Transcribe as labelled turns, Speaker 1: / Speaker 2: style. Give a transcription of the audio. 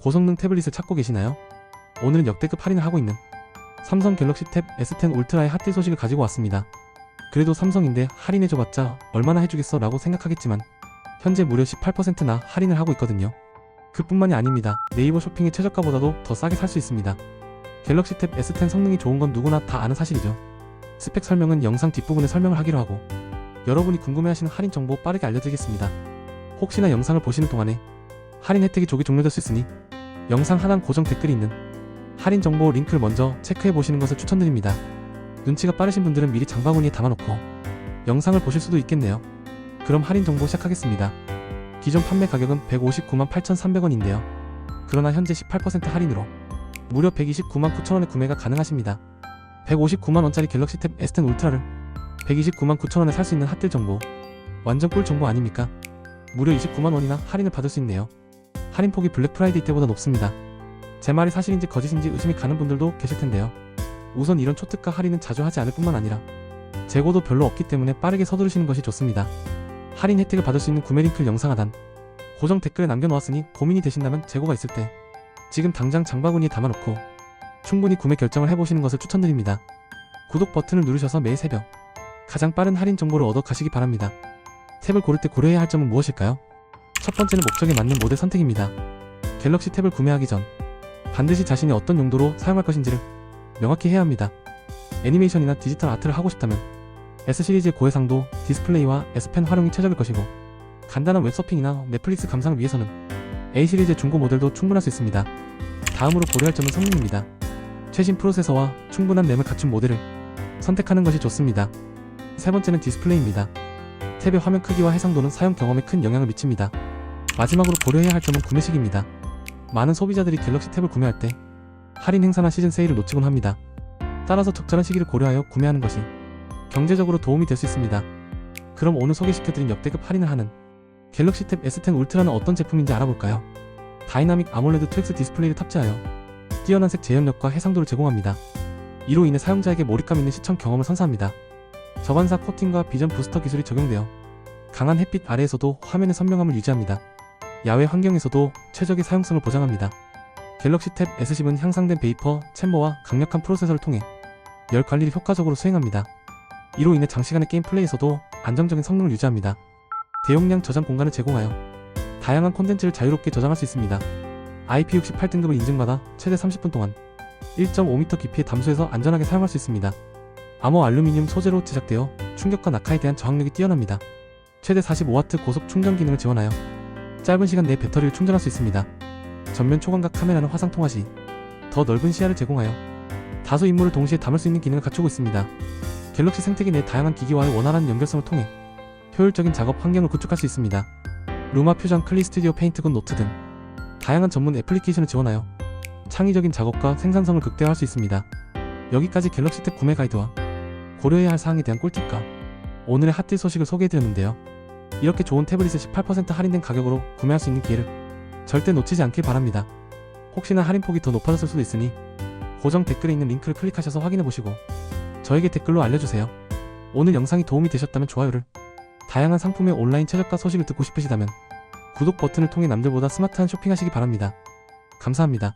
Speaker 1: 고성능 태블릿을 찾고 계시나요? 오늘은 역대급 할인을 하고 있는 삼성 갤럭시 탭 S10 울트라의 핫딜 소식을 가지고 왔습니다. 그래도 삼성인데 할인해줘봤자 얼마나 해주겠어 라고 생각하겠지만 현재 무려 18%나 할인을 하고 있거든요. 그뿐만이 아닙니다. 네이버 쇼핑의 최저가보다도 더 싸게 살 수 있습니다. 갤럭시 탭 S10 성능이 좋은 건 누구나 다 아는 사실이죠. 스펙 설명은 영상 뒷부분에 설명을 하기로 하고 여러분이 궁금해하시는 할인 정보 빠르게 알려드리겠습니다. 혹시나 영상을 보시는 동안에 할인 혜택이 조기 종료될 수 있으니 영상 하단 고정 댓글이 있는 할인 정보 링크를 먼저 체크해 보시는 것을 추천드립니다. 눈치가 빠르신 분들은 미리 장바구니에 담아놓고 영상을 보실 수도 있겠네요. 그럼 할인 정보 시작하겠습니다. 기존 판매 가격은 159만 8,300원인데요. 그러나 현재 18% 할인으로 무려 129만 9천원에 구매가 가능하십니다. 159만원짜리 갤럭시 탭 S10 울트라를 129만 9천원에 살 수 있는 핫딜 정보 완전 꿀 정보 아닙니까? 무려 29만원이나 할인을 받을 수 있네요. 할인 폭이 블랙 프라이데이 때보다 높습니다. 제 말이 사실인지 거짓인지 의심이 가는 분들도 계실 텐데요. 우선 이런 초특가 할인은 자주 하지 않을 뿐만 아니라 재고도 별로 없기 때문에 빠르게 서두르시는 것이 좋습니다. 할인 혜택을 받을 수 있는 구매 링크를 영상 하단 고정 댓글에 남겨놓았으니 고민이 되신다면 재고가 있을 때 지금 당장 장바구니에 담아놓고 충분히 구매 결정을 해보시는 것을 추천드립니다. 구독 버튼을 누르셔서 매일 새벽 가장 빠른 할인 정보를 얻어 가시기 바랍니다. 탭을 고를 때 고려해야 할 점은 무엇일까요? 첫 번째는 목적에 맞는 모델 선택입니다. 갤럭시 탭을 구매하기 전 반드시 자신이 어떤 용도로 사용할 것인지를 명확히 해야 합니다. 애니메이션이나 디지털 아트를 하고 싶다면 S 시리즈의 고해상도, 디스플레이와 S펜 활용이 최적일 것이고 간단한 웹서핑이나 넷플릭스 감상을 위해서는 A 시리즈의 중고 모델도 충분할 수 있습니다. 다음으로 고려할 점은 성능입니다. 최신 프로세서와 충분한 램을 갖춘 모델을 선택하는 것이 좋습니다. 세 번째는 디스플레이입니다. 탭의 화면 크기와 해상도는 사용 경험에 큰 영향을 미칩니다. 마지막으로 고려해야 할 점은 구매 시기입니다. 많은 소비자들이 갤럭시 탭을 구매할 때 할인 행사나 시즌 세일을 놓치곤 합니다. 따라서 적절한 시기를 고려하여 구매하는 것이 경제적으로 도움이 될 수 있습니다. 그럼 오늘 소개시켜드린 역대급 할인을 하는 갤럭시 탭 S10 울트라는 어떤 제품인지 알아볼까요? 다이나믹 아몰레드 2X 디스플레이를 탑재하여 뛰어난 색 재현력과 해상도를 제공합니다. 이로 인해 사용자에게 몰입감 있는 시청 경험을 선사합니다. 저반사 코팅과 비전 부스터 기술이 적용되어 강한 햇빛 아래에서도 화면의 선명함을 유지합니다. 야외 환경에서도 최적의 사용성을 보장합니다. 갤럭시 탭 S10은 향상된 베이퍼, 챔버와 강력한 프로세서를 통해 열 관리를 효과적으로 수행합니다. 이로 인해 장시간의 게임 플레이에서도 안정적인 성능을 유지합니다. 대용량 저장 공간을 제공하여 다양한 콘텐츠를 자유롭게 저장할 수 있습니다. IP68 등급을 인증받아 최대 30분 동안 1.5m 깊이의 담수에서 안전하게 사용할 수 있습니다. 암호 알루미늄 소재로 제작되어 충격과 낙하에 대한 저항력이 뛰어납니다. 최대 45W 고속 충전 기능을 지원하여 짧은 시간 내에 배터리를 충전할 수 있습니다. 전면 초광각 카메라는 화상 통화 시 더 넓은 시야를 제공하여 다수 인물을 동시에 담을 수 있는 기능을 갖추고 있습니다. 갤럭시 생태계 내 다양한 기기와의 원활한 연결성을 통해 효율적인 작업 환경을 구축할 수 있습니다. 루마 퓨전 클리 스튜디오 페인트 군 노트 등 다양한 전문 애플리케이션을 지원하여 창의적인 작업과 생산성을 극대화할 수 있습니다. 여기까지 갤럭시 탭 구매 가이드와 고려해야 할 사항에 대한 꿀팁과 오늘의 핫딜 소식을 소개해드렸는데요. 이렇게 좋은 태블릿을 18% 할인된 가격으로 구매할 수 있는 기회를 절대 놓치지 않길 바랍니다. 혹시나 할인폭이 더 높아졌을 수도 있으니 고정 댓글에 있는 링크를 클릭하셔서 확인해보시고 저에게 댓글로 알려주세요. 오늘 영상이 도움이 되셨다면 좋아요를 다양한 상품의 온라인 최저가 소식을 듣고 싶으시다면 구독 버튼을 통해 남들보다 스마트한 쇼핑하시기 바랍니다. 감사합니다.